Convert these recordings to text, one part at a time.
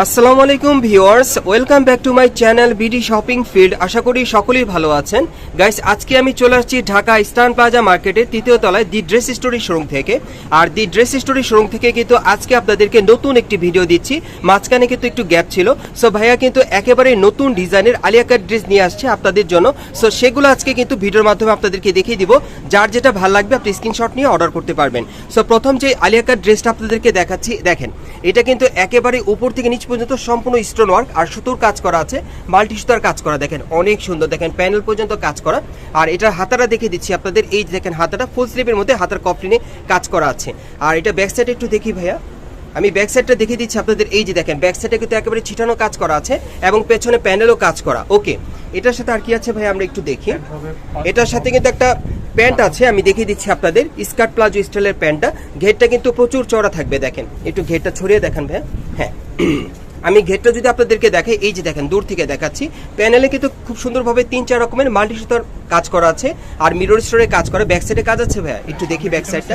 আসসালামু আলাইকুম viewers, welcome back to my channel BD shopping field. আশা করি সকলেই ভালো আছেন। গাইস, আজকে আমি চলে আসছি ঢাকা ইস্টার্ন প্লাজা মার্কেটের তৃতীয় তলায় দি ড্রেস স্টোরি শোরুম থেকে। আর দি ড্রেস স্টোরি শোরুম থেকে কিন্তু আজকে আপনাদেরকে নতুন একটি ভিডিও দিচ্ছি। মাঝখানে কিন্তু একটু গ্যাপ ছিল। সো ভাইয়া কিন্তু একেবারে নতুন ডিজাইনের আলিয়া কাট ড্রেস নিয়ে আসছে আপনাদের জন্য। সো সেগুলো আজকে কিন্তু ভিডিওর মাধ্যমে আপনাদেরকে দেখিয়ে দিব। যার যেটা ভালো লাগবে আপনি স্ক্রিনশট নিয়ে অর্ডার করতে পারবেন। সো প্রথম যে আলিয়া কাট ড্রেসটা আপনাদেরকে দেখাচ্ছি, দেখেন। এটা কিন্তু একেবারে উপর থেকে নিচ পর্যন্ত সম্পূর্ণ স্টোন ওয়ার্ক আর সুতোর কাজ করা আছে, মাল্টি সুতার কাজ করা, দেখেন অনেক সুন্দর, দেখেন প্যানেল পর্যন্ত কাজ করা। আর এটার হাতাটা দেখে দিচ্ছি আপনাদের, এই দেখেন হাতাটা ফুল স্লিপের মধ্যে হাতার কফলিনে কাজ করা আছে। আর এটা ব্যাক সাইডে একটু দেখি ভাইয়া। আমি ব্যাক সাইডটা দেখিয়ে দিচ্ছি আপনাদের, এই যে দেখেন ব্যাক সাইডে কিন্তু একেবারে ছিটানো কাজ করা আছে এবং পেছনে প্যানেলও কাজ করা। ওকে এটার সাথে আর কি আছে ভাই আমরা একটু দেখি। এটার সাথে কিন্তু একটা প্যান্ট আছে, আমি দেখিয়ে দিচ্ছি আপনাদের, স্কার্ট প্লাজো স্টাইলের প্যান্টটা। ঘেরটা কিন্তু প্রচুর চড়া থাকবে, দেখেন। একটু ঘেরটা ছড়িয়ে দেখেন ভাই হ্যাঁ। আমি ঘেরটা যদি আপনাদেরকে দেখাই এই যে দেখেন দূর থেকে দেখাচ্ছি। প্যানেলে কিন্তু খুব সুন্দরভাবে তিন চার রকমের মাল্টি সুতার কাজ করা আছে আর মিরর স্টোরে কাজ করে ব্যাক সাইডে কাজ আছে ভাইয়া? একটু দেখি ব্যাক সাইডটা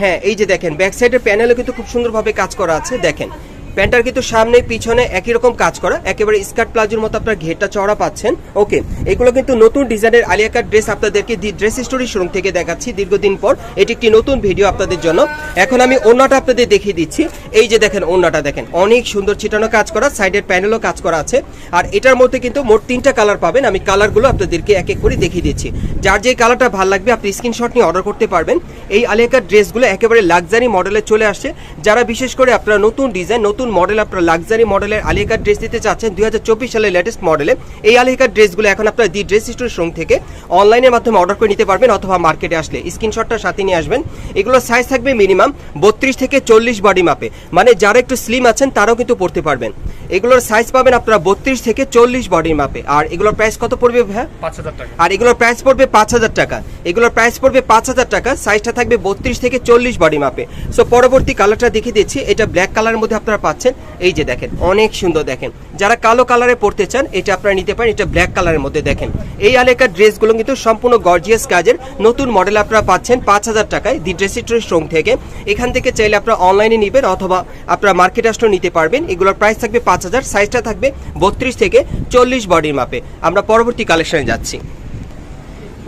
হ্যাঁ এই যে দেখেন ব্যাক সাইডের প্যানেলে কিন্তু খুব সুন্দরভাবে কাজ করা আছে দেখেন। প্যান্টার কিন্তু সামনে, পিছনে একই রকম কাজ করা। একেবারে স্কার্ট প্লাজোর মতো আপনার ঘেরটা চড়া পাচ্ছেন। ওকে, এগুলো কিন্তু নতুন ডিজাইনের আলিয়াকার ড্রেস আপনাদেরকে দি ড্রেস স্টোরি শোরুম থেকে দেখাচ্ছি দীর্ঘদিন পর। এটি একটি নতুন ভিডিও আপনাদের জন্য। এখন আমি ওন্নাটা আপনাদের দেখিয়ে দিচ্ছি। এই যে দেখেন ওন্নাটা দেখেন। অনেক সুন্দর ছিটানো কাজ করা, সাইডের প্যানেলও কাজ করা আছে। আর এটার মধ্যে কিন্তু মোট তিনটা কালার পাবেন। আমি কালারগুলো আপনাদেরকে এক এক করে দেখিয়ে দিচ্ছি। যার যে কালারটা ভালো লাগবে, আপনি স্ক্রিনশট নিয়ে অর্ডার করতে পারবেন। এই আলিয়াকার ড্রেসগুলো একেবারে লাক্সারি মডেলে চলে আসছে। যারা বিশেষ করে আপনারা নতুন ডিজাইন, নতুন মডেল আপনারা লাক্সারি মডেলের আলিয়াকার ড্রেস দিতে চাচ্ছেন দুই হাজার চব্বিশ সালের লেটেস্ট মডেলে এই আলিয়াকার ড্রেসগুলো এখন আপনারা দি ড্রেস স্টোর শোরুম থেকে অনলাইনের মাধ্যমে অর্ডার করে নিতে পারবেন অথবা মার্কেটে আসলে। স্ক্রিনশটটা সাথে নিয়ে আসবেন। এগুলো সাইজ থাকবে মিনিমাম বত্রিশ থেকে চল্লিশ বডি মাপে। মানে যারা একটু স্লিম আছেন তারাও কিন্তু পড়তে পারবেন। এগুলোর সাইজ পাবেন আপনারা বত্রিশ থেকে চল্লিশ বডির মাপে। আর এগুলোর প্রাইস কত পড়বে ভাইয়া? পাঁচ হাজার টাকা। আর এগুলোর প্রাইস পড়বে পাঁচ হাজার টাকা। এগুলোর প্রাইস পড়বে পাঁচ হাজার টাকা সাইজটা থাকবে বত্রিশ থেকে চল্লিশ বডি মাপে সো পরবর্তী কালারটা দেখিয়ে দিচ্ছি, এটা ব্ল্যাক কালারের মধ্যে আপনারা পাচ্ছেন। এই যে দেখেন, অনেক সুন্দর দেখেন। যারা কালো কালারে পড়তে চান, এটা আপনারা নিতে পারেন, এটা ব্ল্যাক কালারের মধ্যে দেখেন। এই আলেকার ড্রেসগুলো কিন্তু সম্পূর্ণ গর্জিয়াস কাজের, নতুন মডেল আপনারা পাচ্ছেন পাঁচ হাজার টাকায় দি ড্রেস শোরুম থেকে। এখান থেকে চাইলে আপনারা অনলাইনে নেবেন, অথবা আপনারা মার্কেট আসলেও নিতে পারবেন। এগুলোর প্রাইস থাকবে পাঁচ হাজার সাইজটা থাকবে বত্রিশ থেকে চল্লিশ বডির মাপে আমরা পরবর্তী কালেকশনে যাচ্ছি।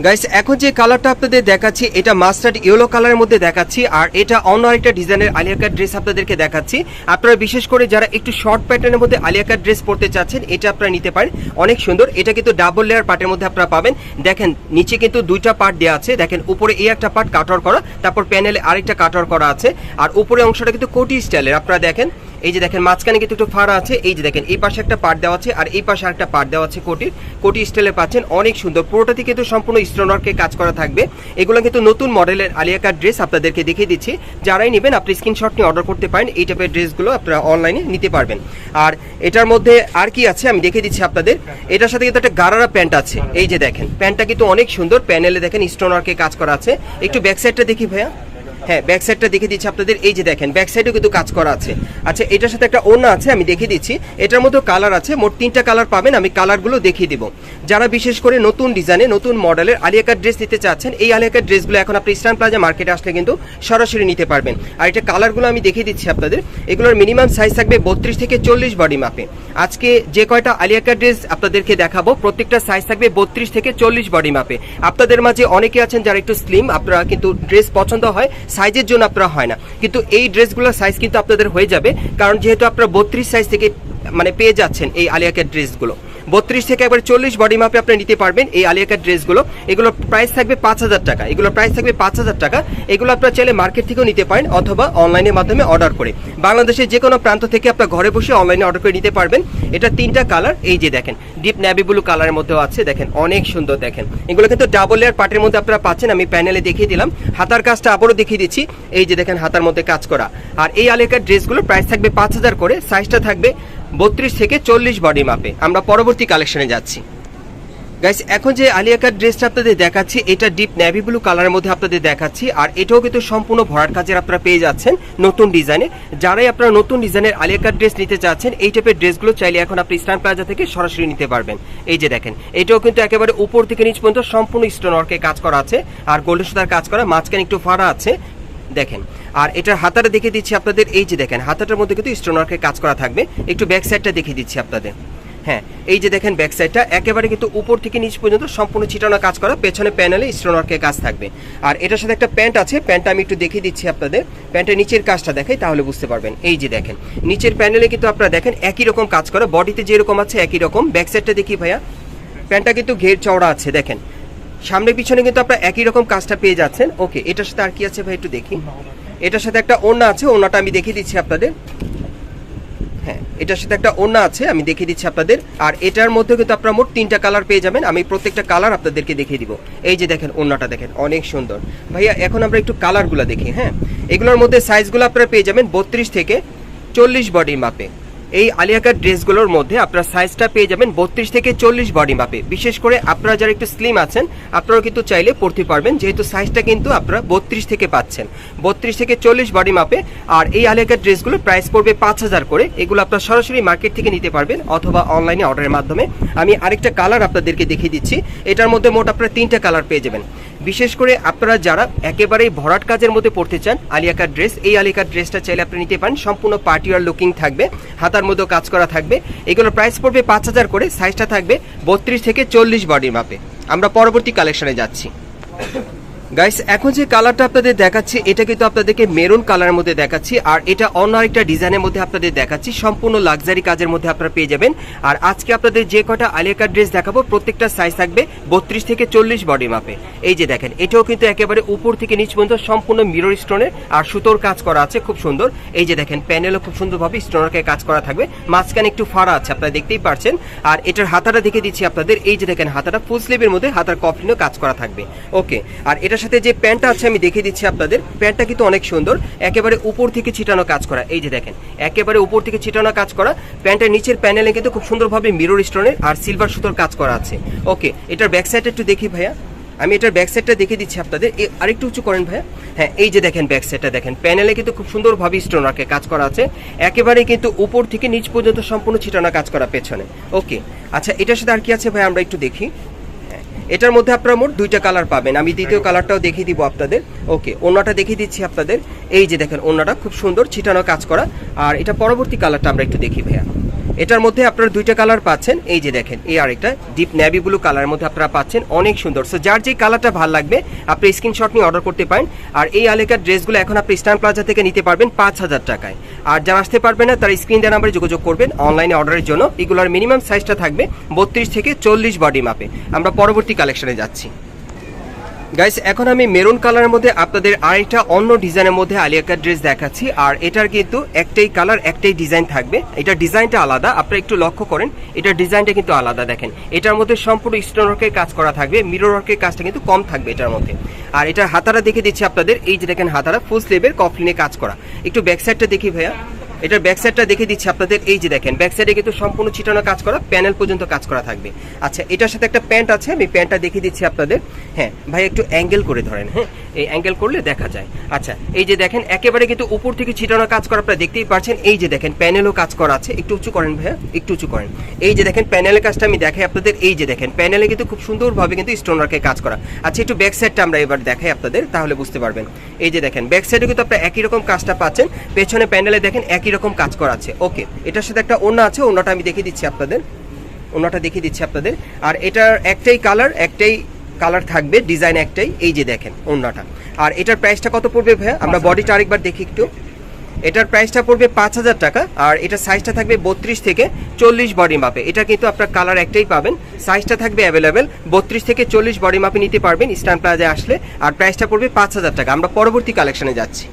গাইস এখন যে কালারটা আপনাদের দেখাচ্ছি, এটা মাস্টার্ড ইয়েলো কালারের মধ্যে দেখাচ্ছি, আর এটা অন্য আরেকটা ডিজাইনের আলিয়াকার ড্রেস আপনাদেরকে দেখাচ্ছি। আপনারা বিশেষ করে যারা একটু শর্ট প্যাটার্নের মধ্যে আলিয়াকার ড্রেস পরতে চাচ্ছেন, এটা আপনারা নিতে পারেন। অনেক সুন্দর। এটা কিন্তু ডাবল লেয়ার পার্টের মধ্যে আপনারা পাবেন। দেখেন, নিচে কিন্তু দুইটা পার্ট দেওয়া আছে। দেখেন, উপরে এই একটা পার্ট কাটার করা, তারপর প্যানেলে আরেকটা কাটার করা আছে। আর উপরে অংশটা কিন্তু কোটি স্টাইলের আপনারা দেখেন এই যে দেখেন, মাঝখানে কিন্তু একটু ফাড়া আছে। এই যে দেখেন, এই পাশে একটা পার্ট দেওয়া আছে, আর এই পাশে আরেকটা পার্ট দেওয়া আছে কোটির। কোটি স্টাইলে পাচ্ছেন, অনেক সুন্দর। পুরোটাতে কিন্তু সম্পূর্ণ স্টোনওয়ার্কে কাজ করা থাকবে। এগুলো কিন্তু নতুন মডেলের আলিয়াকার ড্রেস আপনাদেরকে দেখিয়ে দিচ্ছি। যারাই নেবেন, আপনি স্ক্রিনশট নিয়ে অর্ডার করতে পারেন। এই টাইপের ড্রেসগুলো আপনারা অনলাইনে নিতে পারবেন। আর এটার মধ্যে আর কি আছে আমি দেখিয়ে দিচ্ছি আপনাদের। এটার সাথে কিন্তু একটা গারারা প্যান্ট আছে। এই যে দেখেন, প্যান্টটা কিন্তু অনেক সুন্দর। প্যানেলে দেখেন স্টোনওয়ার্কে কাজ করা আছে। একটু ব্যাক সাইডটা দেখি ভাইয়া। হ্যাঁ ব্যাক সাইডটা দেখে দিচ্ছি আপনাদের। এই যে দেখেন ব্যাক সাইডেও কিন্তু কাজ করা আছে। আচ্ছা এটার সাথে একটা ওড়না আছে, আমি দেখিয়ে দিচ্ছি। এটার মধ্যে কালার আছে, মোট তিনটা কালার পাবেন, আমি কালারগুলো দেখিয়ে দিব। যারা বিশেষ করে নতুন ডিজাইনে নতুন মডেলের আলিয়াকার ড্রেস নিতে চাচ্ছেন, এই আলিয়াকার ড্রেসগুলো এখন আপনি ইস্টার্ন প্লাজা মার্কেটে আসলে কিন্তু সরাসরি নিতে পারবেন। আর এটা কালারগুলো আমি দেখিয়ে দিচ্ছি আপনাদের। এগুলোর মিনিমাম সাইজ থাকবে বত্রিশ থেকে চল্লিশ বডি মাপে আজকে যে কয়টা আলিয়াকার ড্রেস আপনাদেরকে দেখাবো, প্রত্যেকটা সাইজ থাকবে বত্রিশ থেকে চল্লিশ বডি মাপে আপনাদের মাঝে অনেকে আছেন যারা একটু স্লিম আপনারা কিন্তু ড্রেস পছন্দ হয় সাইজের জন্য আপনারা হয় না। কিন্তু এই ড্রেসগুলোর সাইজ কিন্তু আপনাদের হয়ে যাবে। কারণ যেহেতু আপনারা বত্রিশ সাইজ থেকে মানে পেয়ে যাচ্ছেন এই আলিয়াকের ড্রেসগুলো বত্রিশ থেকে একবার চল্লিশ বডি মাপে আপনি নিতে পারবেন এই আলিয়াকার ড্রেসগুলো। এগুলোর প্রাইস থাকবে পাঁচ হাজার টাকা। এগুলোর প্রাইস থাকবে পাঁচ হাজার টাকা। এগুলো আপনারা চাইলে মার্কেট থেকেও নিতে পারেন অথবা অনলাইনের মাধ্যমে অর্ডার করে। বাংলাদেশের যে কোনো প্রান্ত থেকে আপনার ঘরে বসে অনলাইনে অর্ডার করে নিতে পারবেন। এটা তিনটা কালার এই যে দেখেন ডিপ ন্যাভি ব্লু কালারের মধ্যেও আছে, দেখেন, অনেক সুন্দর দেখেন। এগুলো কিন্তু ডাবল লেয়ার পার্টের মধ্যে আপনারা পাচ্ছেন, আমি প্যানেলে দেখিয়ে দিলাম। হাতার কাজটা আবারও দেখিয়ে দিচ্ছি। এই যে দেখেন, হাতার মধ্যে কাজ করা। আর এই আলিয়াকার ড্রেসগুলোর প্রাইস থাকবে পাঁচ হাজার করে সাইজটা থাকবে বত্রিশ থেকে চল্লিশ বডি মাপে আমরা পরবর্তী কালেকশনে যাচ্ছি। গাইস এখন যে আলিয়াকার ড্রেসটা আপনাদের দেখাচ্ছি, এটা ডিপ নেভি ব্লু কালারের মধ্যে আপনাদের দেখাচ্ছি, আর এটাও কিন্তু সম্পূর্ণ ভরাট কাজের আপনারা পেয়ে যাচ্ছেন নতুন ডিজাইনে যারাই আপনারা নতুন ডিজাইনের আলিয়াকার ড্রেস নিতে চাচ্ছেন, এই টাইপের ড্রেসগুলো চাইলে এখন আপনি স্ট্যান্ড প্লাজা থেকে সরাসরি নিতে পারবেন। এই যে দেখেন, এটাও কিন্তু একেবারে উপর থেকে নিচ পর্যন্ত সম্পূর্ণ স্টোন ওয়ার্কে কাজ করা আছে, আর গোল্ডেন সুতার কাজ করা, মাঝখানে একটু ফাড়া আছে। দেখেন। আর এটার হাতাটা দেখে দিচ্ছি আপনাদের, এই যে দেখেন, হাতাটার মধ্যে কিন্তু স্টোনওয়ার্কের কাজ করা থাকবে। একটু ব্যাক সাইডটা দেখিয়ে দিচ্ছি আপনাদের। হ্যাঁ এই যে দেখেন ব্যাক সাইডটা একেবারে কিন্তু উপর থেকে নিচ পর্যন্ত সম্পূর্ণ ছিটানো কাজ করা, পেছনে প্যানেলে স্টোনওয়ার্কের কাজ থাকবে। আর এটার সাথে একটা প্যান্ট আছে প্যান্টটা আমি একটু দেখিয়ে দিচ্ছি আপনাদের। প্যান্টের নিচের কাজটা দেখাই, তাহলে বুঝতে পারবেন। এই যে দেখেন, নিচের প্যানেলে কিন্তু আপনারা দেখেন, একই রকম কাজ করা বডিতে যেরকম আছে, একই রকম। ব্যাক সাইডটা দেখি ভাইয়া প্যান্টটা কিন্তু ঘের চওড়া আছে, দেখেন। সামনে পিছনে কিন্তু আপনারা একই রকম কাজটা পেয়ে যাচ্ছেন। ওকে, এটার সাথে আর কি আছে ভাই একটু দেখি। এটার সাথে একটা ওড়না আছে, ওড়নাটা আমি দেখিয়ে দিচ্ছি আপনাদের। হ্যাঁ এটার সাথে একটা ওড়না আছে, আমি দেখিয়ে দিচ্ছি আপনাদের। আর এটার মধ্যে কিন্তু আপনারা মোট তিনটা কালার পেয়ে যাবেন। আমি প্রত্যেকটা কালার আপনাদেরকে দেখিয়ে দিব। এই যে দেখেন, ওড়নাটা দেখেন, অনেক সুন্দর। ভাইয়া, এখন আমরা একটু কালারগুলো দেখি হ্যাঁ? এগুলোর মধ্যে সাইজগুলো আপনারা পেয়ে যাবেন বত্রিশ থেকে চল্লিশ বডির মাপে এই আলিয়াকার ড্রেসগুলোর মধ্যে আপনারা সাইজটা পেয়ে যাবেন বত্রিশ থেকে চল্লিশ বডি মাপে। বিশেষ করে আপনারা যারা একটু স্লিম আছেন, আপনারাও কিন্তু চাইলে পড়তে পারবেন, যেহেতু সাইজটা কিন্তু আপনারা বত্রিশ থেকে পাচ্ছেন। বত্রিশ থেকে চল্লিশ বডি মাপে, আর এই আলিয়াকার ড্রেসগুলোর প্রাইস পড়বে পাঁচ হাজার করে। এগুলো আপনারা সরাসরি মার্কেট থেকে নিতে পারবেন অথবা অনলাইনে অর্ডারের মাধ্যমে। আমি আরেকটা কালার আপনাদেরকে দেখিয়ে দিচ্ছি। এটার মধ্যে মোট আপনারা তিনটা কালার পেয়ে যাবেন। বিশেষ করে আপনারা যারা একেবারেই ভরাট কাজের মধ্যে পড়তে চান, আলিয়াকার ড্রেস, এই আলিয়াকার ড্রেসটা চাইলে আপনি নিতে পারেন। সম্পূর্ণ পার্টিওয়ার লুকিং থাকবে, হাতার মধ্যে কাজ করা থাকবে। এগুলোর প্রাইস পড়বে পাঁচ হাজার করে সাইজটা থাকবে বত্রিশ থেকে চল্লিশ বডির মাপে আমরা পরবর্তী কালেকশনে যাচ্ছি। গাইস এখন যে কালারটা আপনাদের দেখাচ্ছি এটা কিন্তু আপনাদেরকে মেরুন কালারের মধ্যে দেখাচ্ছি, আর এটা অন্য আরেকটা ডিজাইনের মধ্যে আপনাদের দেখাচ্ছি, সম্পূর্ণ লাক্সারি কাজের মধ্যে আপনারা পেয়ে যাবেন। আর আজকে আপনাদের যে কটা আলিয়াকার ড্রেস দেখাবো, প্রত্যেকটা সাইজ থাকবে বত্রিশ থেকে চল্লিশ বডি মাপে এই যে দেখেন, এটাও কিন্তু একেবারে উপর থেকে নিচ পর্যন্ত সম্পূর্ণ মিরর স্টোনের আর সুতোর কাজ করা আছে, খুব সুন্দর। এই যে দেখেন প্যানেলও খুব সুন্দরভাবে স্টোনারকে কাজ করা থাকবে। মাঝখানে একটু ফাড়া আছে, আপনারা দেখতেই পারছেন। আর এটার হাতাটা দেখে দিচ্ছি আপনাদের, এই যে দেখেন হাতাটা ফুল স্লিভের মধ্যে হাতার কফলিনও কাজ করা থাকবে। ওকে আর এটার সাথে যে প্যান্টটা আছে, আমি দেখিয়ে দিচ্ছি আপনাদের। প্যান্টটা কিন্তু অনেক সুন্দর। একেবারে উপর থেকে ছিটানো কাজ করা। এই যে দেখেন, একেবারে উপর থেকে ছিটানো কাজ করা। প্যান্টের নিচের প্যানেলে কিন্তু খুব সুন্দরভাবে মিরর স্টোনের আর সিলভার সুতোর কাজ করা আছে। ওকে এটার ব্যাক সাইড একটু দেখি ভাইয়া। আমি এটার ব্যাক সাইডটা দেখিয়ে দিচ্ছি আপনাদের। আরেকটু উঁচু করেন ভাইয়া। হ্যাঁ এই যে দেখেন ব্যাক সাইডটা দেখেন। প্যানেলে কিন্তু খুব সুন্দরভাবে স্টোন ওয়ার্কে কাজ করা আছে। একেবারে কিন্তু উপর থেকে নিচ পর্যন্ত সম্পূর্ণ ছিটানো কাজ করা পেছনে। ওকে আচ্ছা এটার সাথে আর কি আছে ভাই আমরা একটু দেখি। এটার মধ্যে আপনারা মোট দুইটা কালার পাবেন। আমি দ্বিতীয় কালারটাও দেখিয়ে দিব আপনাদের। ওকে অন্যটা দেখিয়ে দিচ্ছি আপনাদের। এই যে দেখেন, অন্যটা খুব সুন্দর ছিটানো কাজ করা। আর এটা পরবর্তী কালারটা আমরা একটু দেখি ভাইয়া। এটার মধ্যে আপনারা দুইটা কালার পাচ্ছেন। এই যে দেখেন, এই আরেকটা ডিপ নেভি ব্লু কালারের মধ্যে আপনারা পাচ্ছেন। অনেক সুন্দর। সো যার যে কালারটা ভালো লাগবে, আপনি স্ক্রিনশট নিয়ে অর্ডার করতে পারেন। আর এই আলেকার ড্রেসগুলো এখন আপনি স্ট্যান্ড প্লাজা থেকে নিতে পারবেন পাঁচ হাজার টাকায়। আর যারা আসতে পারবে না, তারা স্ক্রিন দেওয়া নাম্বারে যোগাযোগ করবেন অনলাইনে অর্ডারের জন্য। এগুলোর মিনিমাম সাইজটা থাকবে বত্রিশ থেকে চল্লিশ বডি মাপে আমরা পরবর্তী কালেকশনে যাচ্ছি। গাইস এখন আমি মেরুন কালারের মধ্যে আপনাদের আরেকটা অন্য ডিজাইনের মধ্যে আলিয়াকার ড্রেস দেখাচ্ছি। আর এটার কিন্তু একটাই কালার একটাই ডিজাইন থাকবে। এটা ডিজাইনটা আলাদা। আপনারা একটু লক্ষ্য করেন এটার ডিজাইনটা কিন্তু আলাদা দেখেন। এটার মধ্যে সম্পূর্ণ স্টোন ওয়ার্কের কাজ করা থাকবে। মিরর ওয়ার্কের কাজটা কিন্তু কম থাকবে এটার মধ্যে। আর এটার হাতারা দেখে দিচ্ছি আপনাদের। এই যে দেখেন হাতারা ফুল স্লিভের কফলিনে কাজ করা। একটু ব্যাক সাইডটা দেখি ভাইয়া। এটার ব্যাক সাইডটা দেখে দিচ্ছি আপনাদের, এই যে দেখেন ব্যাক সাইডে কিন্তু সম্পূর্ণ ছিটানো কাজ করা প্যানেল পর্যন্ত কাজ করা থাকবে। আচ্ছা এটার সাথে একটা প্যান্ট আছে, আমি প্যান্টটা দেখিয়ে দিচ্ছি আপনাদের। হ্যাঁ ভাই, একটু অ্যাঙ্গেল করে ধরেন হ্যাঁ। এই অ্যাঙ্গেল করলে দেখা যায়। আচ্ছা এই যে দেখেন, একেবারে কিন্তু উপর থেকে ছিটানো কাজ করা আপনারা দেখতেই পারছেন। এই যে দেখেন প্যানেলও কাজ করা আছে। একটু উঁচু করেন ভাইয়া, একটু উঁচু করেন। এই যে দেখেন প্যানেলের কাজটা আমি দেখাই আপনাদের। এই যে দেখেন প্যানেলে কিন্তু খুব সুন্দরভাবে কিন্তু স্টোন কাজ করা। আচ্ছা একটু ব্যাক সাইডটা আমরা এবার দেখাই আপনাদের, তাহলে বুঝতে পারবেন। এই যে দেখেন ব্যাক সাইডে কিন্তু আপনারা একই রকম কাজটা পাচ্ছেন। পেছনে প্যানেলে দেখেন, একই রকম কাজ করা আছে। ওকে এটার সাথে একটা ওড়না আছে, ওড়নাটা আমি দেখিয়ে দিচ্ছি আপনাদের। ওড়নাটা দেখিয়ে দিচ্ছি আপনাদের। আর এটার একটাই কালার একটাই কালার থাকবে ডিজাইন একটাই এই যে দেখেন ওড়নাটা। আর এটার প্রাইসটা কত পড়বে ভাইয়া? আমরা বডিটা আরেকবার দেখি একটু। এটার প্রাইসটা পড়বে পাঁচ হাজার টাকা আর এটার সাইজটা থাকবে বত্রিশ থেকে চল্লিশ বডি মাপে এটা কিন্তু আপনার কালার একটাই পাবেন। সাইজটা থাকবে অ্যাভেলেবেল বত্রিশ থেকে চল্লিশ বডি মাপে নিতে পারবেন স্ট্যান্ড প্লাজায় আসলে। আর প্রাইসটা পড়বে পাঁচ হাজার টাকা। আমরা পরবর্তী কালেকশনে যাচ্ছি।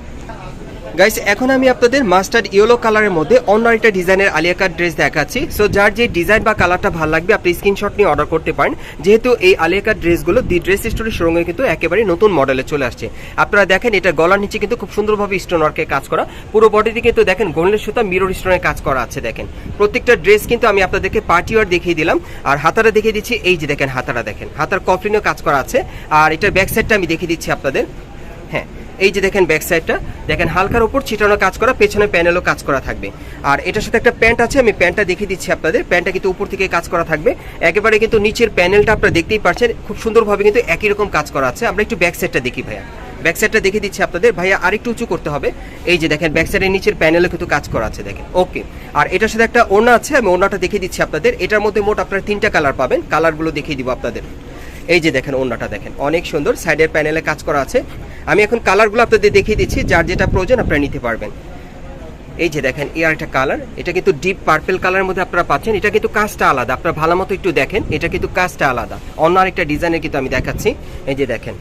গাইস এখন আমি আপনাদের মাস্টার্ড ইয়েলো কালারের মধ্যে অন্য একটা ডিজাইনের আলিয়াকার ড্রেস দেখাচ্ছি। সো যার যে ডিজাইন বা কালারটা ভালো লাগবে, আপনি স্ক্রিনশট নিয়ে অর্ডার করতে পারেন। যেহেতু এই আলিয়াকার ড্রেসগুলো দি ড্রেস স্টোরের শোরুমে কিন্তু একেবারে নতুন মডেলে চলে আসছে। আপনারা দেখেন, এটা গলার নিচে কিন্তু খুব সুন্দরভাবে স্টোন কাজ করা। পুরো বডিতে কিন্তু দেখেন, গোল্ডের সুতা মিরর স্টোনের কাজ করা আছে, দেখেন। প্রত্যেকটা ড্রেস কিন্তু আমি আপনাদেরকে পার্টি ওয়ার দেখিয়ে দিলাম। আর হাতারা দেখিয়ে দিচ্ছি, এই যে দেখেন হাতারা দেখেন। হাতার কফলিনও কাজ করা আছে। আর এটার ব্যাক সাইডটা আমি দেখিয়ে দিচ্ছি আপনাদের। হ্যাঁ। এই যে দেখেন ব্যাক সাইডটা দেখেন হালকার উপর ছিটানো কাজ করা, পেছনে প্যানেলও কাজ করা থাকবে। আর এটার সাথে একটা প্যান্ট আছে, আমি প্যান্টটা দেখিয়ে দিচ্ছি আপনাদের। প্যান্টটা কিন্তু উপর থেকে কাজ করা থাকবে। একেবারে কিন্তু নিচের প্যানেলটা আপনারা দেখতেই পাচ্ছেন, খুব সুন্দরভাবে কিন্তু একই রকম কাজ করা আছে। আমরা একটু ব্যাক সাইডটা দেখি ভাইয়া। ব্যাক সাইডটা দেখে দিচ্ছি আপনাদের। ভাইয়া আরেকটু উঁচু করতে হবে। এই যে দেখেন ব্যাক সাইডের নিচের প্যানেলে কিন্তু কাজ করা আছে, দেখেন। ওকে আর এটার সাথে একটা ওড়না আছে, আমি ওড়নাটা দেখিয়ে দিচ্ছি আপনাদের। এটার মধ্যে মোট আপনারা তিনটা কালার পাবেন। কালারগুলো দেখিয়ে দিব আপনাদের। এই যে দেখেন ওড়নাটা দেখেন, অনেক সুন্দর, সাইডের প্যানেলে কাজ করা আছে। আমি এখন কালারগুলো আপনাদের দেখিয়ে দিচ্ছি, যার যেটা প্রয়োজন আপনারা নিতে পারবেন। এই যে দেখেন, এই আরেকটা কালার, এটা কিন্তু ডিপ পার্পেল কালারের মধ্যে আপনারা পাচ্ছেন, এটা কিন্তু কাজটা আলাদা, আপনারা ভালো মতো একটু দেখেন, এটা কিন্তু কাজটা আলাদা। অন্য আরেকটা ডিজাইনের কিন্তু আমি দেখাচ্ছি, এই যে দেখেন,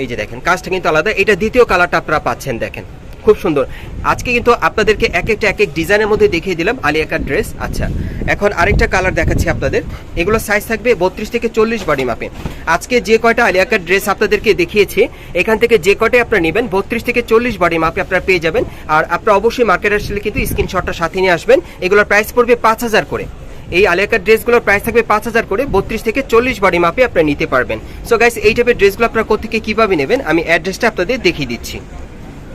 এই যে দেখেন, কাজটা কিন্তু আলাদা, এটা দ্বিতীয় কালারটা আপনারা পাচ্ছেন, দেখেন। খুব সুন্দর। আজকে কিন্তু আপনাদেরকে এক একটা এক এক ডিজাইনের মধ্যে দেখিয়ে দিলাম আলিয়াকার ড্রেস। আচ্ছা এখন আরেকটা কালার দেখাচ্ছি আপনাদের। এগুলো সাইজ থাকবে বত্রিশ থেকে চল্লিশ বডি মাপে আজকে যে কয়টা আলিয়াকার ড্রেস আপনাদেরকে দেখিয়েছি, এখান থেকে যে কয়টাই আপনারা নেবেন, বত্রিশ থেকে চল্লিশ বডি মাপে আপনারা পেয়ে যাবেন। আর আপনারা অবশ্যই মার্কেট আসলে কিন্তু স্ক্রিনশটটা সাথে নিয়ে আসবেন। এগুলোর প্রাইস পড়বে পাঁচ হাজার করে। এই আলিয়াকার ড্রেসগুলোর প্রাইস থাকবে পাঁচ হাজার করে, বত্রিশ থেকে চল্লিশ বডি মাপে আপনারা নিতে পারবেন। সো গাইস এই টাইপের ড্রেসগুলো আপনারা কোথেকে কীভাবে নেবেন, আমি অ্যাড্রেসটা আপনাদের দেখিয়ে দিচ্ছি।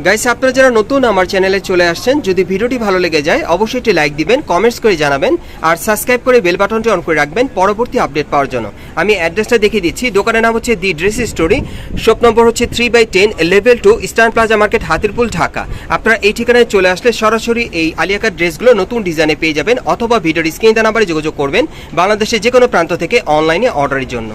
গাইস আপনারা যারা নতুন আমার চ্যানেলে চলে আসছেন, যদি ভিডিওটি ভালো লেগে যায়, অবশ্যই একটি লাইক দিবেন কমেন্টস করে জানাবেন, আর সাবস্ক্রাইব করে বেল বাটনটি অন করে রাখবেন পরবর্তী আপডেট পাওয়ার জন্য। আমি অ্যাড্রেসটা দেখিয়ে দিচ্ছি, দোকানের নাম হচ্ছে the dress story shop number হচ্ছে three by ten level two eastern plaza market Hatirpul, Dhaka. আপনারা এই ঠিকানায় চলে আসলে সরাসরি এই আলিয়াকার ড্রেসগুলো নতুন ডিজাইনে পেয়ে যাবেন, অথবা ভিডিওর স্ক্রিন নাম্বারে যোগাযোগ করবেন, বাংলাদেশের যে কোনো প্রান্ত থেকে অনলাইনে অর্ডারের জন্য।